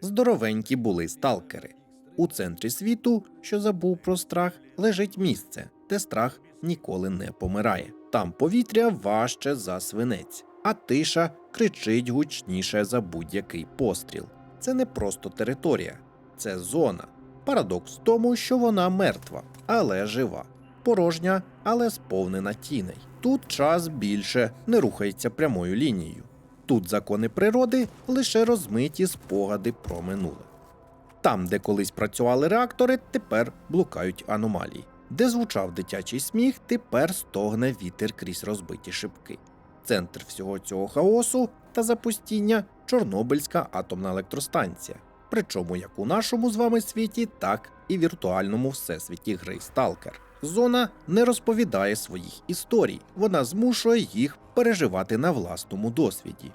Здоровенькі були сталкери. У центрі світу, що забув про страх, лежить місце, де страх ніколи не помирає. Там повітря важче за свинець, а тиша кричить гучніше за будь-який постріл. Це не просто територія, це зона. Парадокс в тому, що вона мертва, але жива, порожня, але сповнена тіней. Тут час більше не рухається прямою лінією. Тут закони природи лише розмиті спогади про минуле. Там, де колись працювали реактори, тепер блукають аномалії. Де звучав дитячий сміх, тепер стогне вітер крізь розбиті шибки. Центр всього цього хаосу та запустіння Чорнобильська атомна електростанція. Причому як у нашому з вами світі, так і віртуальному всесвіті гри Сталкер. Зона не розповідає своїх історій, вона змушує їх переживати на власному досвіді.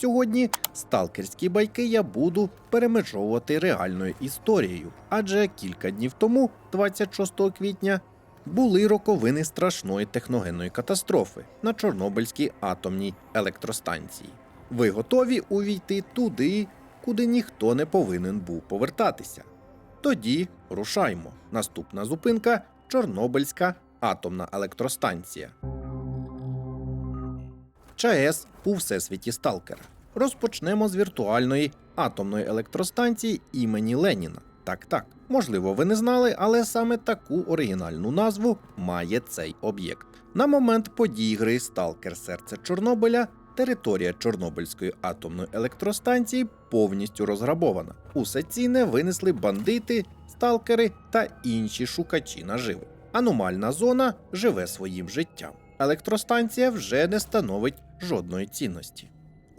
Сьогодні сталкерські байки я буду перемежовувати реальною історією, адже кілька днів тому, 26 квітня, були роковини страшної техногенної катастрофи на Чорнобильській атомній електростанції. Ви готові увійти туди, куди ніхто не повинен був повертатися. Тоді рушаймо. Наступна зупинка Чорнобильська атомна електростанція. ЧАЕС у всесвіті Сталкера. Розпочнемо з віртуальної атомної електростанції імені Леніна. Так, так. Можливо, ви не знали, але саме таку оригінальну назву має цей об'єкт. На момент подій гри Сталкер Серце Чорнобиля територія Чорнобильської атомної електростанції повністю розграбована. Усе цінне винесли бандити, сталкери та інші шукачі наживи. Аномальна зона живе своїм життям. Електростанція вже не становить жодної цінності.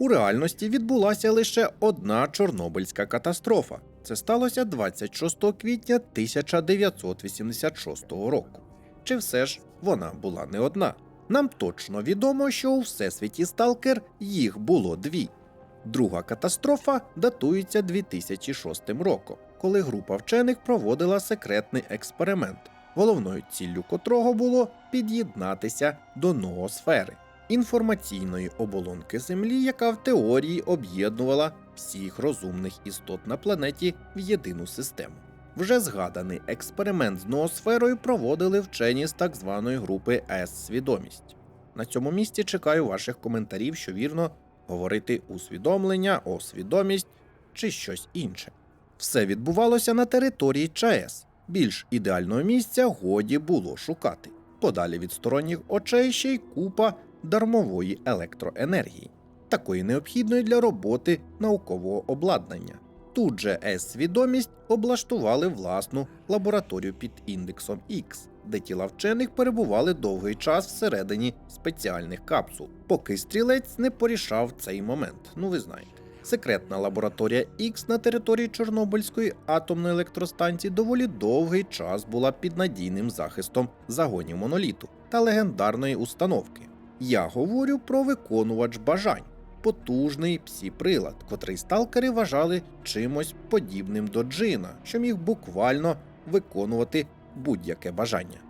У реальності відбулася лише одна Чорнобильська катастрофа. Це сталося 26 квітня 1986 року. Чи все ж вона була не одна? Нам точно відомо, що у всесвіті Сталкер їх було дві. Друга катастрофа датується 2006 роком, коли група вчених проводила секретний експеримент, головною ціллю котрого було під'єднатися до ноосфери інформаційної оболонки Землі, яка в теорії об'єднувала всіх розумних істот на планеті в єдину систему. Вже згаданий експеримент з ноосферою проводили вчені з так званої групи С-свідомість. На цьому місці чекаю ваших коментарів, що вірно говорити усвідомлення, освідомість чи щось інше. Все відбувалося на території ЧАЕС. Більш ідеального місця годі було шукати. Подалі від сторонніх очей ще й купа дармової електроенергії, такої необхідної для роботи наукового обладнання. Тут же С-свідомість облаштували власну лабораторію під індексом X, де тіла вчених перебували довгий час всередині спеціальних капсул, поки стрілець не порішав цей момент. Ну ви знаєте. Секретна лабораторія X на території Чорнобильської атомної електростанції доволі довгий час була під надійним захистом загонів моноліту та легендарної установки. Я говорю про виконувач бажань, потужний псі-прилад, котрий сталкери вважали чимось подібним до джина, що міг буквально виконувати будь-яке бажання.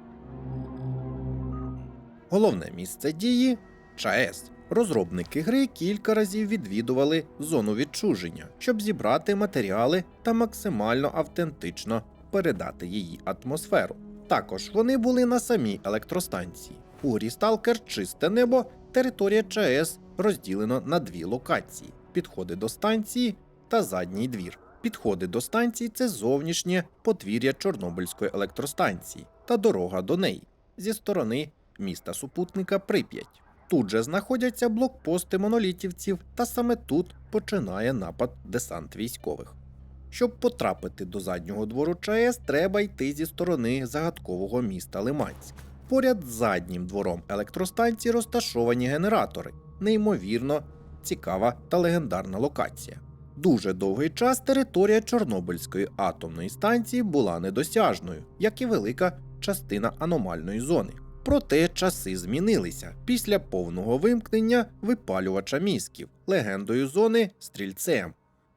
Головне місце дії ЧАЕС. Розробники гри кілька разів відвідували зону відчуження, щоб зібрати матеріали та максимально автентично передати її атмосферу. Також вони були на самій електростанції. У грі Сталкер чисте небо, територія ЧАЕС розділено на дві локації: підходи до станції та задній двір. Підходи до станції це зовнішнє подвір'я Чорнобильської електростанції та дорога до неї зі сторони міста супутника Прип'ять. Тут же знаходяться блокпости монолітівців, та саме тут починає напад десант військових. Щоб потрапити до заднього двору ЧАЕС, треба йти зі сторони загадкового міста Лиманськ. Поряд з заднім двором електростанції розташовані генератори, неймовірно цікава та легендарна локація. Дуже довгий час територія Чорнобильської атомної станції була недосяжною, як і велика частина аномальної зони. Проте часи змінилися після повного вимкнення випалювача мізків, легендою зони стрільцем.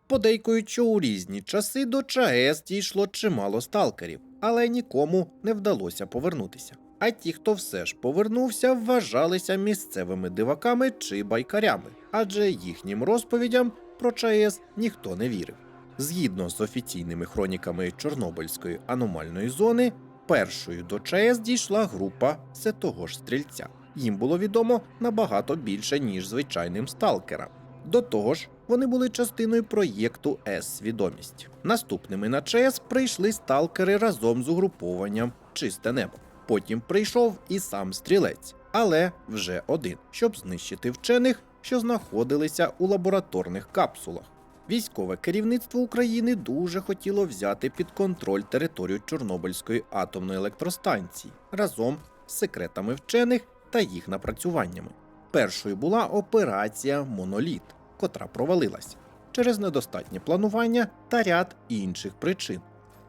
Подейкують, що у різні часи до ЧАЕС дійшло чимало сталкерів, але нікому не вдалося повернутися. А ті, хто все ж повернувся, вважалися місцевими диваками чи байкарями, адже їхнім розповідям про ЧАЕС ніхто не вірив. Згідно з офіційними хроніками Чорнобильської аномальної зони, першою до ЧАЕС дійшла група все того ж стрільця. Їм було відомо набагато більше, ніж звичайним сталкерам. До того ж, вони були частиною проєкту С-свідомість. Наступними на ЧАЕС прийшли сталкери разом з угрупованням Чисте небо. Потім прийшов і сам стрілець, але вже один, щоб знищити вчених, що знаходилися у лабораторних капсулах. Військове керівництво України дуже хотіло взяти під контроль територію Чорнобильської атомної електростанції разом з секретами вчених та їх напрацюваннями. Першою була операція Моноліт, котра провалилася через недостатнє планування та ряд інших причин.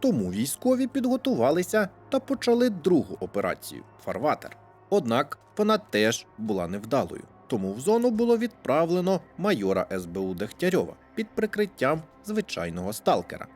Тому військові підготувалися та почали другу операцію Фарватер. Однак вона теж була невдалою. Тому в зону було відправлено майора СБУ Дегтярьова під прикриттям звичайного сталкера.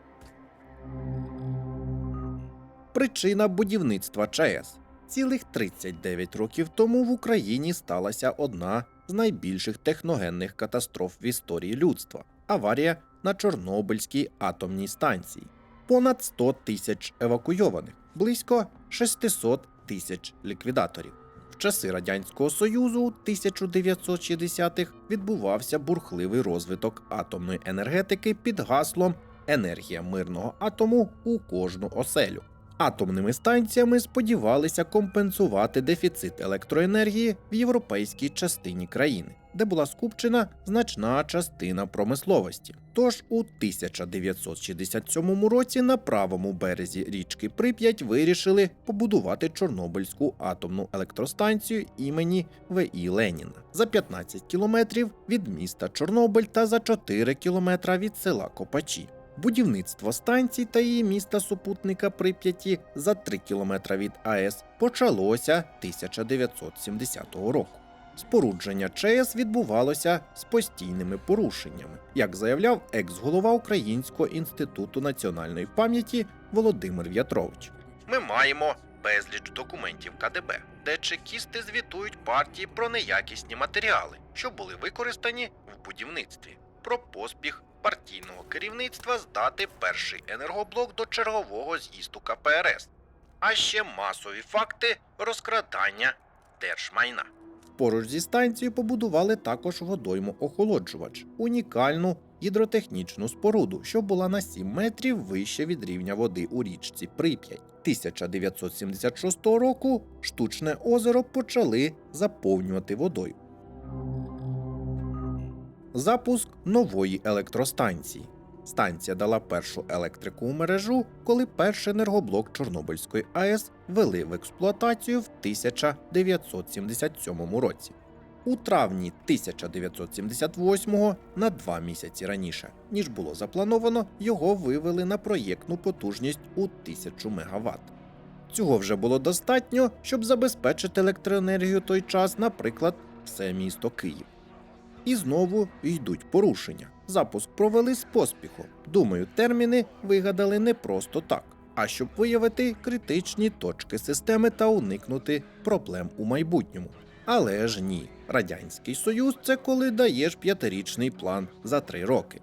Причина будівництва ЧАЕС. Цілих 39 років тому в Україні сталася одна з найбільших техногенних катастроф в історії людства аварія на Чорнобильській атомній станції. Понад 100 тисяч евакуйованих, близько 600 тисяч ліквідаторів. В часи Радянського Союзу у 1960-х відбувався бурхливий розвиток атомної енергетики під гаслом Енергія мирного атому у кожну оселю. Атомними станціями сподівалися компенсувати дефіцит електроенергії в європейській частині країни, де була скупчена значна частина промисловості. Тож у 1967 році на правому березі річки Прип'ять вирішили побудувати Чорнобильську атомну електростанцію імені В.І. Леніна за 15 кілометрів від міста Чорнобиль та за 4 кілометра від села Копачі. Будівництво станцій та її міста супутника Прип'яті за 3 кілометра від АЕС почалося 1970 року. Спорудження ЧАЕС відбувалося з постійними порушеннями, як заявляв екс-голова Українського інституту національної пам'яті Володимир В'ятрович. Ми маємо безліч документів КДБ, де чекісти звітують партії про неякісні матеріали, що були використані в будівництві, про поспіх партійного керівництва здати перший енергоблок до чергового з'їзду КПРС, а ще масові факти розкрадання держмайна. Поруч зі станцією побудували також водойму охолоджувач, унікальну гідротехнічну споруду, що була на 7 метрів вище від рівня води у річці Прип'ять. 1976 року штучне озеро почали заповнювати водою. Запуск нової електростанції. Станція дала першу електрику у мережу, коли перший енергоблок Чорнобильської АЕС ввели в експлуатацію в 1977 році. У травні 1978-го, на два місяці раніше, ніж було заплановано, його вивели на проєктну потужність у 1000 МВт. Цього вже було достатньо, щоб забезпечити електроенергію той час, наприклад, все місто Київ. І знову йдуть порушення. Запуск провели з поспіхом. Думаю, терміни вигадали не просто так, а щоб виявити критичні точки системи та уникнути проблем у майбутньому. Але ж ні, Радянський Союз це коли даєш п'ятирічний план за три роки.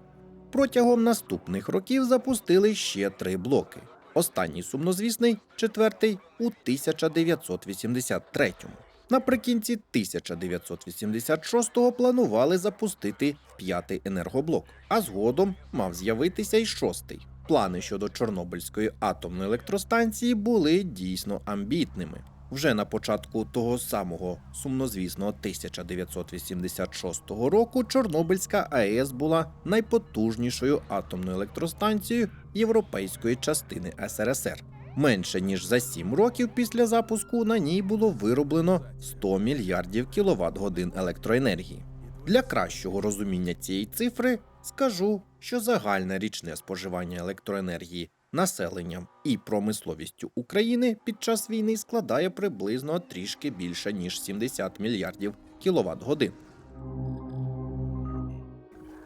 Протягом наступних років запустили ще три блоки. Останній сумнозвісний, четвертий, у 1983-му. Наприкінці 1986-го планували запустити п'ятий енергоблок, а згодом мав з'явитися й шостий. Плани щодо Чорнобильської атомної електростанції були дійсно амбітними. Вже на початку того самого сумнозвісного 1986 року Чорнобильська АЕС була найпотужнішою атомною електростанцією європейської частини СРСР. Менше ніж за 7 років після запуску на ній було вироблено 100 мільярдів кіловат годин електроенергії. Для кращого розуміння цієї цифри скажу, що загальне річне споживання електроенергії населенням і промисловістю України під час війни складає приблизно трішки більше ніж 70 мільярдів кіловат годин.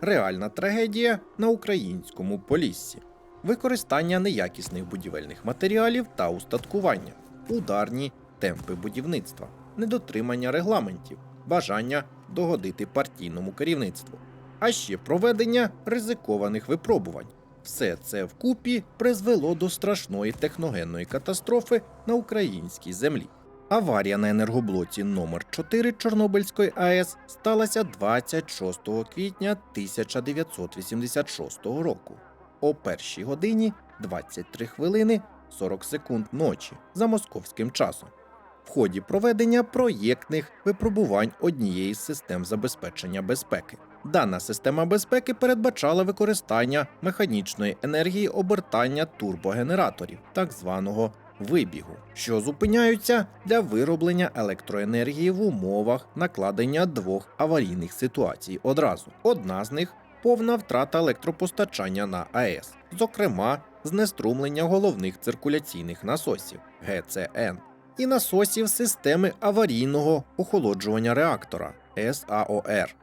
Реальна трагедія на українському поліссі використання неякісних будівельних матеріалів та устаткування, ударні темпи будівництва, недотримання регламентів, бажання догодити партійному керівництву, а ще проведення ризикованих випробувань, Все це вкупі призвело до страшної техногенної катастрофи на українській землі. Аварія на енергоблоці номер 4 Чорнобильської АЕС сталася 26 квітня 1986 року о першій годині 23 хвилини 40 секунд ночі за московським часом. В ході проведення проєктних випробувань однієї з систем забезпечення безпеки. Дана система безпеки передбачала використання механічної енергії обертання турбогенераторів, так званого вибігу, що зупиняються для вироблення електроенергії в умовах накладення двох аварійних ситуацій одразу. Одна з них повна втрата електропостачання на АЕС, зокрема, знеструмлення головних циркуляційних насосів ГЦН і насосів системи аварійного охолоджування реактора САОР.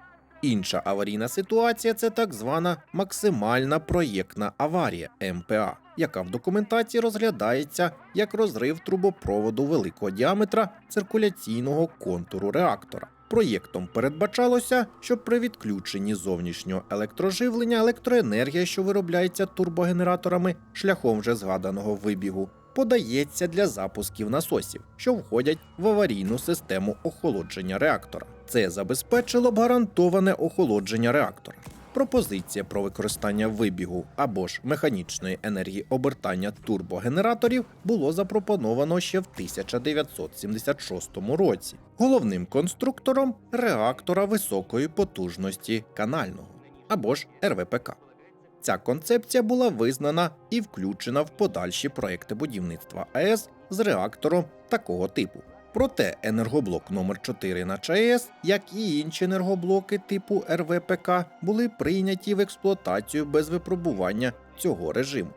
Інша аварійна ситуація це так звана максимальна проєктна аварія МПА, яка в документації розглядається як розрив трубопроводу великого діаметра циркуляційного контуру реактора. Проєктом передбачалося, що при відключенні зовнішнього електроживлення електроенергія, що виробляється турбогенераторами шляхом вже згаданого вибігу, подається для запусків насосів, що входять в аварійну систему охолодження реактора. Це забезпечило б гарантоване охолодження реактора. Пропозиція про використання вибігу або ж механічної енергії обертання турбогенераторів було запропоновано ще в 1976 році головним конструктором реактора високої потужності канального або ж РВПК. Ця концепція була визнана і включена в подальші проекти будівництва АЕС з реактором такого типу. Проте енергоблок номер 4 на ЧАЕС, як і інші енергоблоки типу РВПК, були прийняті в експлуатацію без випробування цього режиму.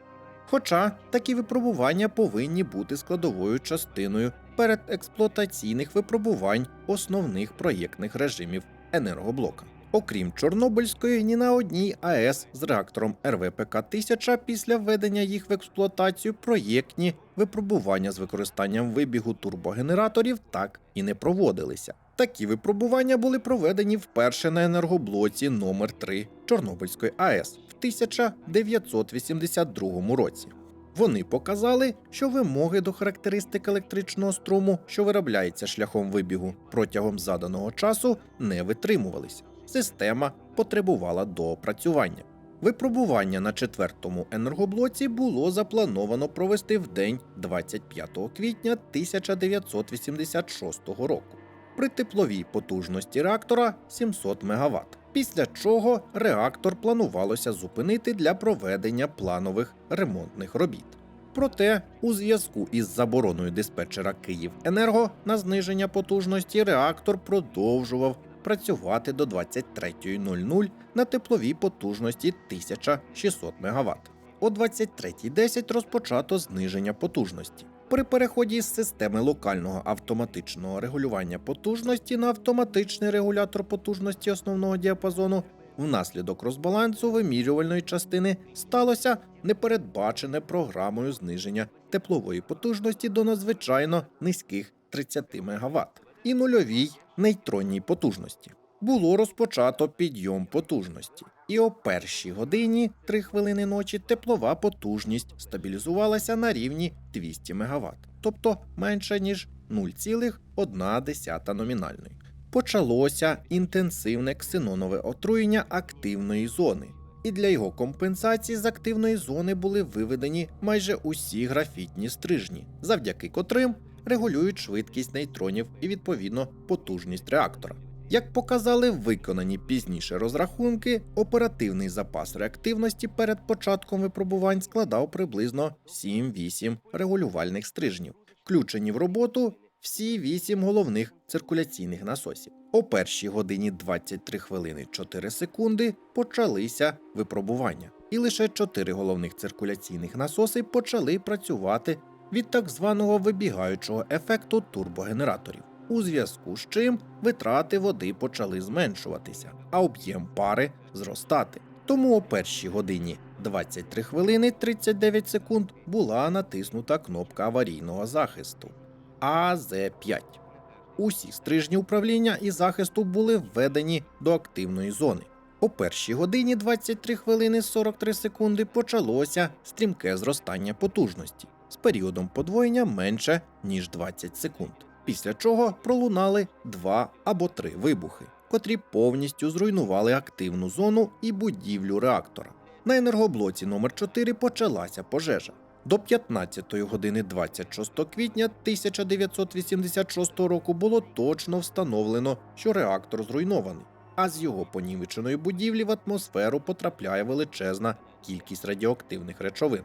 Хоча такі випробування повинні бути складовою частиною передексплуатаційних випробувань основних проєктних режимів енергоблока. Окрім Чорнобильської, ні на одній АЕС з реактором РВПК 1000 після введення їх в експлуатацію проєктні випробування з використанням вибігу турбогенераторів так і не проводилися. Такі випробування були проведені вперше на енергоблоці номер 3 Чорнобильської АЕС в 1982 році. Вони показали, що вимоги до характеристик електричного струму, що виробляється шляхом вибігу протягом заданого часу, не витримувалися. Система потребувала доопрацювання. Випробування на четвертому енергоблоці було заплановано провести в день 25 квітня 1986 року при тепловій потужності реактора 700 МВт. Після чого реактор планувалося зупинити для проведення планових ремонтних робіт. Проте, у зв'язку із забороною диспетчера Київенерго на зниження потужності реактор продовжував працювати до 23.00 на тепловій потужності 1600 МВт. О 23.10 розпочато зниження потужності. При переході з системи локального автоматичного регулювання потужності на автоматичний регулятор потужності основного діапазону внаслідок розбалансу вимірювальної частини сталося непередбачене програмою зниження теплової потужності до надзвичайно низьких 30 МВт і нульовій нейтронній потужності. Було розпочато підйом потужності, і о першій годині 3 хвилини ночі теплова потужність стабілізувалася на рівні 200 МВт, тобто менше ніж 0,1 номінальної. Почалося інтенсивне ксенонове отруєння активної зони, і для його компенсації з активної зони були виведені майже усі графітні стрижні, завдяки котрим регулюють швидкість нейтронів і відповідно потужність реактора. Як показали виконані пізніше розрахунки, оперативний запас реактивності перед початком випробувань складав приблизно 7-8 регулювальних стрижнів, включені в роботу всі 8 головних циркуляційних насосів. О першій годині 23 хвилини 4 секунди почалися випробування, і лише 4 головних циркуляційних насоси почали працювати від так званого вибігаючого ефекту турбогенераторів у зв'язку з чим витрати води почали зменшуватися, а об'єм пари зростати. Тому о першій годині 23 хвилини 39 секунд була натиснута кнопка аварійного захисту АЗ5. Усі стрижні управління і захисту були введені до активної зони. О першій годині 23 хвилини 43 секунди почалося стрімке зростання потужності з періодом подвоєння менше ніж 20 секунд. Після чого пролунали два або три вибухи, котрі повністю зруйнували активну зону і будівлю реактора. На енергоблоці номер 4 почалася пожежа. До 15 години 26 квітня 1986 року було точно встановлено, що реактор зруйнований, а з його понівеченої будівлі в атмосферу потрапляє величезна кількість радіоактивних речовин.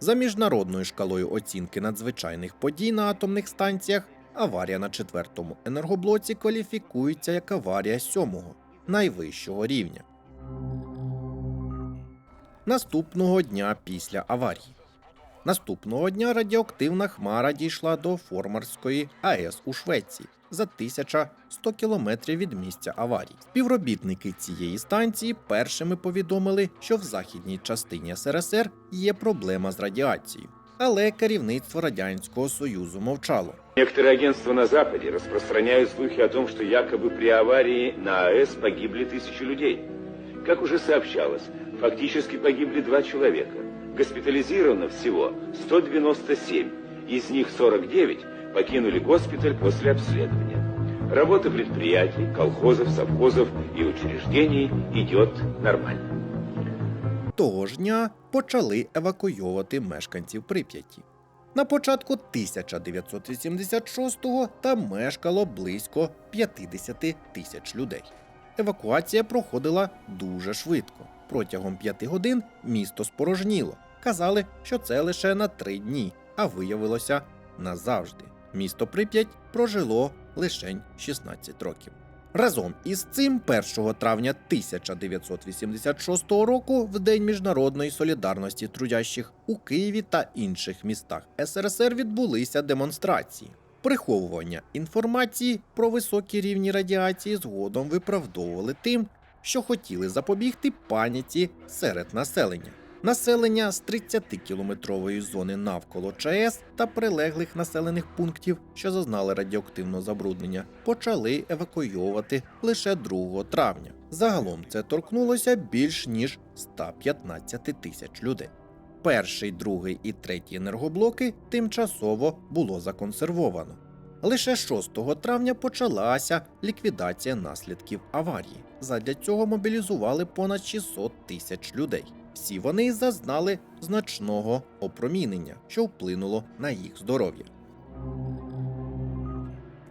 За міжнародною шкалою оцінки надзвичайних подій на атомних станціях, аварія на четвертому енергоблоці кваліфікується як аварія сьомого, найвищого рівня. Наступного дня після аварії. Наступного дня радіоактивна хмара дійшла до Формарської АЕС у Швеції за 1100 кілометрів від місця аварії. Співробітники цієї станції першими повідомили, що в західній частині СРСР є проблема з радіацією. Але керівництво Радянського Союзу мовчало. Некоторые агентства на Западе распространяют слухи о том, что якобы при аварии на АЭС погибли тысячи людей. Как уже сообщалось, фактически погибли два человека. Госпитализировано всего 197, из них 49 покинули госпиталь после обследования. Работа предприятий, колхозов, совхозов и учреждений идет нормально. Того ж дня почали евакуйовувати мешканців Прип'яті. На початку 1986-го там мешкало близько 50 тисяч людей. Евакуація проходила дуже швидко. Протягом п'яти годин місто спорожніло. Казали, що це лише на три дні, а виявилося назавжди. Місто Прип'ять прожило лише 16 років. Разом із цим 1 травня 1986 року, в День міжнародної солідарності трудящих у Києві та інших містах СРСР відбулися демонстрації. Приховування інформації про високі рівні радіації згодом виправдовували тим, що хотіли запобігти паніці серед населення. Населення з 30-кілометрової зони навколо ЧАЕС та прилеглих населених пунктів, що зазнали радіоактивного забруднення, почали евакуйовувати лише 2 травня. Загалом це торкнулося більш ніж 115 тисяч людей. Перший, другий і третій енергоблоки тимчасово було законсервовано. Лише 6 травня почалася ліквідація наслідків аварії. Задля цього мобілізували понад 600 тисяч людей. Всі вони зазнали значного опромінення, що вплинуло на їх здоров'я.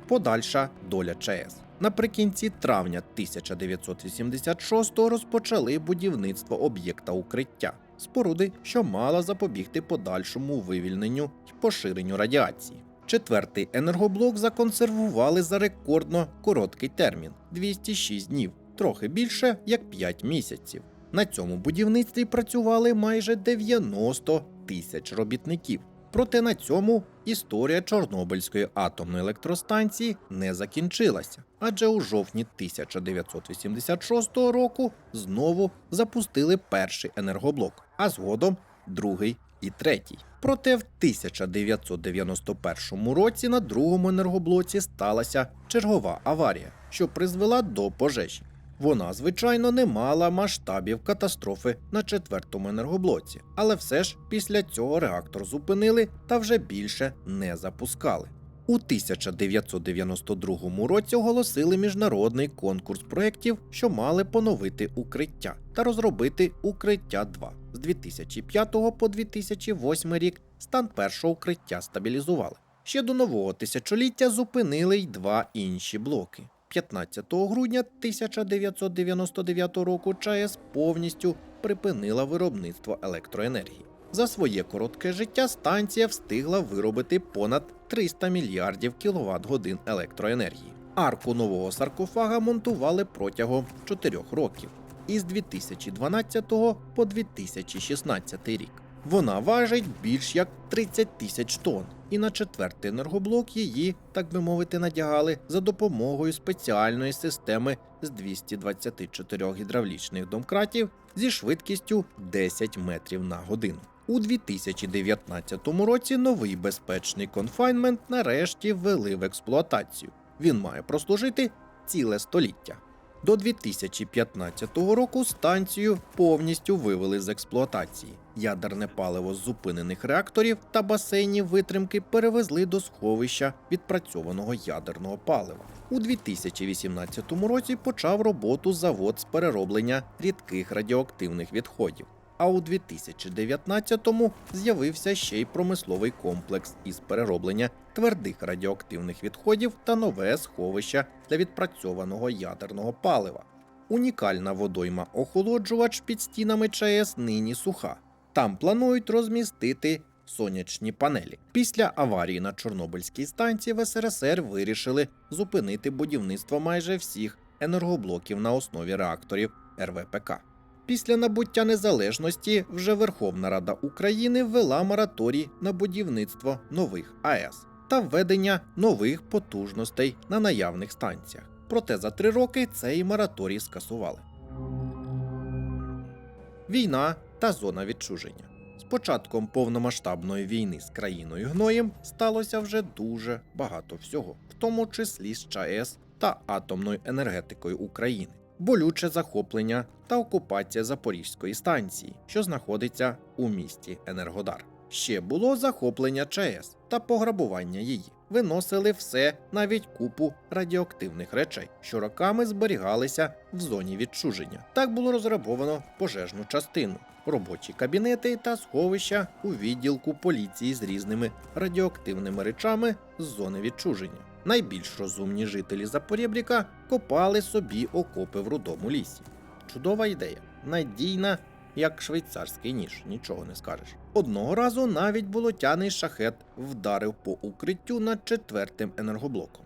Подальша доля ЧАЕС. Наприкінці травня 1986-го розпочали будівництво об'єкта укриття споруди, що мала запобігти подальшому вивільненню й поширенню радіації. Четвертий енергоблок законсервували за рекордно короткий термін 206 днів, трохи більше як 5 місяців. На цьому будівництві працювали майже 90 тисяч робітників. Проте на цьому історія Чорнобильської атомної електростанції не закінчилася, адже у жовтні 1986 року знову запустили перший енергоблок, а згодом другий і третій. Проте в 1991 році на другому енергоблоці сталася чергова аварія, що призвела до пожежі. Вона, звичайно, не мала масштабів катастрофи на четвертому енергоблоці, але все ж після цього реактор зупинили та вже більше не запускали. У 1992 році оголосили міжнародний конкурс проєктів, що мали поновити укриття та розробити укриття 2. З 2005 по 2008 рік стан першого укриття стабілізували. Ще до нового тисячоліття зупинили й два інші блоки. 15 грудня 1999 року ЧАЕС повністю припинила виробництво електроенергії. За своє коротке життя станція встигла виробити понад 300 мільярдів кіловат годин електроенергії. Арку нового саркофага монтували протягом 4 років із 2012 по 2016 рік. Вона важить більш як 30 тисяч тонн, і на четвертий енергоблок її, так би мовити, надягали за допомогою спеціальної системи з 224 гідравлічних домкратів зі швидкістю 10 метрів на годину. У 2019 році новий безпечний конфайнмент нарешті ввели в експлуатацію. Він має прослужити ціле століття. До 2015 року станцію повністю вивели з експлуатації. Ядерне паливо з зупинених реакторів та басейнів витримки перевезли до сховища відпрацьованого ядерного палива. У 2018 році почав роботу завод з перероблення рідких радіоактивних відходів. А у 2019-му з'явився ще й промисловий комплекс із перероблення твердих радіоактивних відходів та нове сховище для відпрацьованого ядерного палива. Унікальна водойма охолоджувач під стінами ЧАЕС нині суха. Там планують розмістити сонячні панелі. Після аварії на Чорнобильській станції в СРСР вирішили зупинити будівництво майже всіх енергоблоків на основі реакторів РВПК. Після набуття незалежності вже Верховна Рада України ввела мораторій на будівництво нових АЕС та введення нових потужностей на наявних станціях. Проте за три роки цей мораторій скасували. Війна та зона відчуження. З початком повномасштабної війни з країною гноєм сталося вже дуже багато всього, в тому числі з ЧАЕС та атомною енергетикою України, болюче захоплення та окупація Запорізької станції, що знаходиться у місті Енергодар. Ще було захоплення ЧАЕС та пограбування її. Виносили все, навіть купу радіоактивних речей, що роками зберігалися в зоні відчуження. Так було розрабовано пожежну частину, робочі кабінети та сховища у відділку поліції з різними радіоактивними речами з зони відчуження. Найбільш розумні жителі Запорєбріка копали собі окопи в рудому лісі. Чудова ідея, надійна, як швейцарський ніж, нічого не скажеш. Одного разу навіть болотяний шахет вдарив по укриттю над четвертим енергоблоком.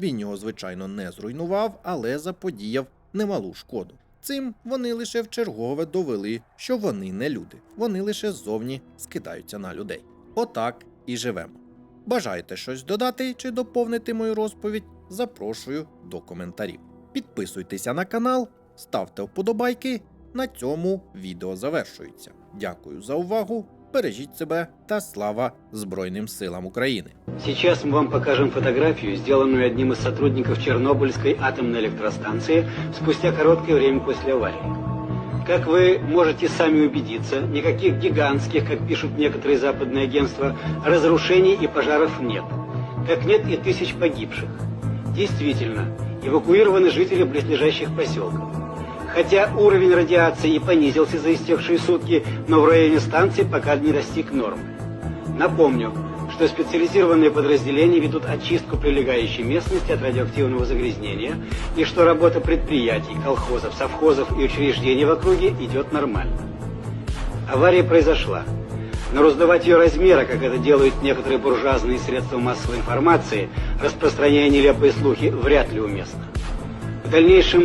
Він його, звичайно, не зруйнував, але заподіяв немалу шкоду. Цим вони лише вчергове довели, що вони не люди, вони лише ззовні скидаються на людей. Отак і живемо. Бажаєте щось додати чи доповнити мою розповідь? Запрошую до коментарів. Підписуйтеся на канал, ставте вподобайки. На цьому відео завершується. Дякую за увагу. Бережіть себе та слава Збройним силам України! Сейчас мы вам покажем фотографию, сделанную одним из сотрудников Чернобыльской атомной электростанции спустя короткое время после аварии. Как вы можете сами убедиться, никаких гигантских, как пишут некоторые западные агентства, разрушений и пожаров нет. Как нет и тысяч погибших. Действительно, эвакуированы жители близлежащих поселков. Хотя уровень радиации и понизился за истекшие сутки, но в районе станции пока не достиг нормы. Напомню, что специализированные подразделения ведут очистку прилегающей местности от радиоактивного загрязнения и что работа предприятий, колхозов, совхозов и учреждений в округе идет нормально. Авария произошла. Но раздавать ее размера, как это делают некоторые буржуазные средства массовой информации, распространяя нелепые слухи, вряд ли уместно. В дальнейшем